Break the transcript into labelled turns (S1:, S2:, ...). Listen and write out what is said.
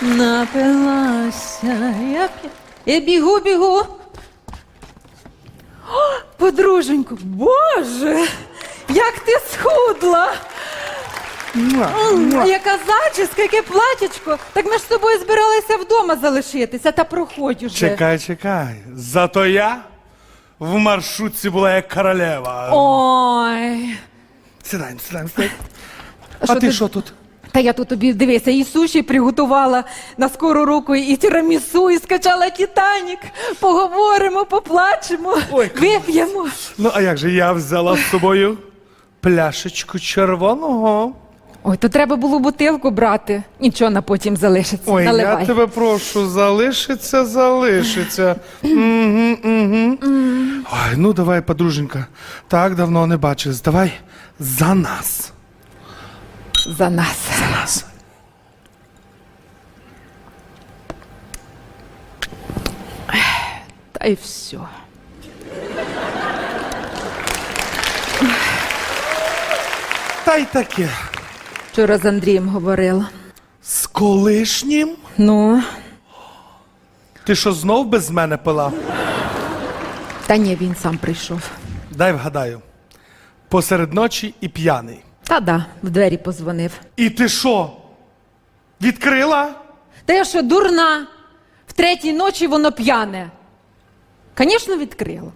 S1: Напилася. Я, я бігу, бігу. О, подруженьку, боже, як ти схудла! М, Яка зачіска, яке платячко. Так ми ж з тобою збиралися вдома залишитися, та проходь уже.
S2: Чекай, чекай. Зато я в маршрутці була як королева.
S1: Ой.
S2: Сідай, сідай, сідай. А, ти
S1: ти-
S2: що тут?
S1: Та я тут тобі дивися, і суші приготувала на скору руку, і тірамісу, і скачала Титанік. Поговоримо, поплачемо,
S2: Ой,
S1: вип'ємо.
S2: Ну, а як же я взяла з собою пляшечку червоного?
S1: Ой, то треба було бутилку брати. Нічого на потім залишиться.
S2: Ой,
S1: Наливай.
S2: я тебе прошу, залишиться, залишиться. Угу, угу. Ой, ну давай, подруженька. Так давно не бачились. Давай за нас.
S1: За нас.
S2: За Нас.
S1: Та й все.
S2: Та й таке.
S1: Вчора з Андрієм говорила.
S2: З колишнім?
S1: Ну,
S2: Ти що знов без мене пила?
S1: та ні, він сам прийшов.
S2: Дай вгадаю. Посеред ночі і п'яний.
S1: Та да, в двері позвонив.
S2: І ти що? Відкрила?
S1: Та я що, дурна? В третій ночі воно п'яне. Звісно, відкрила.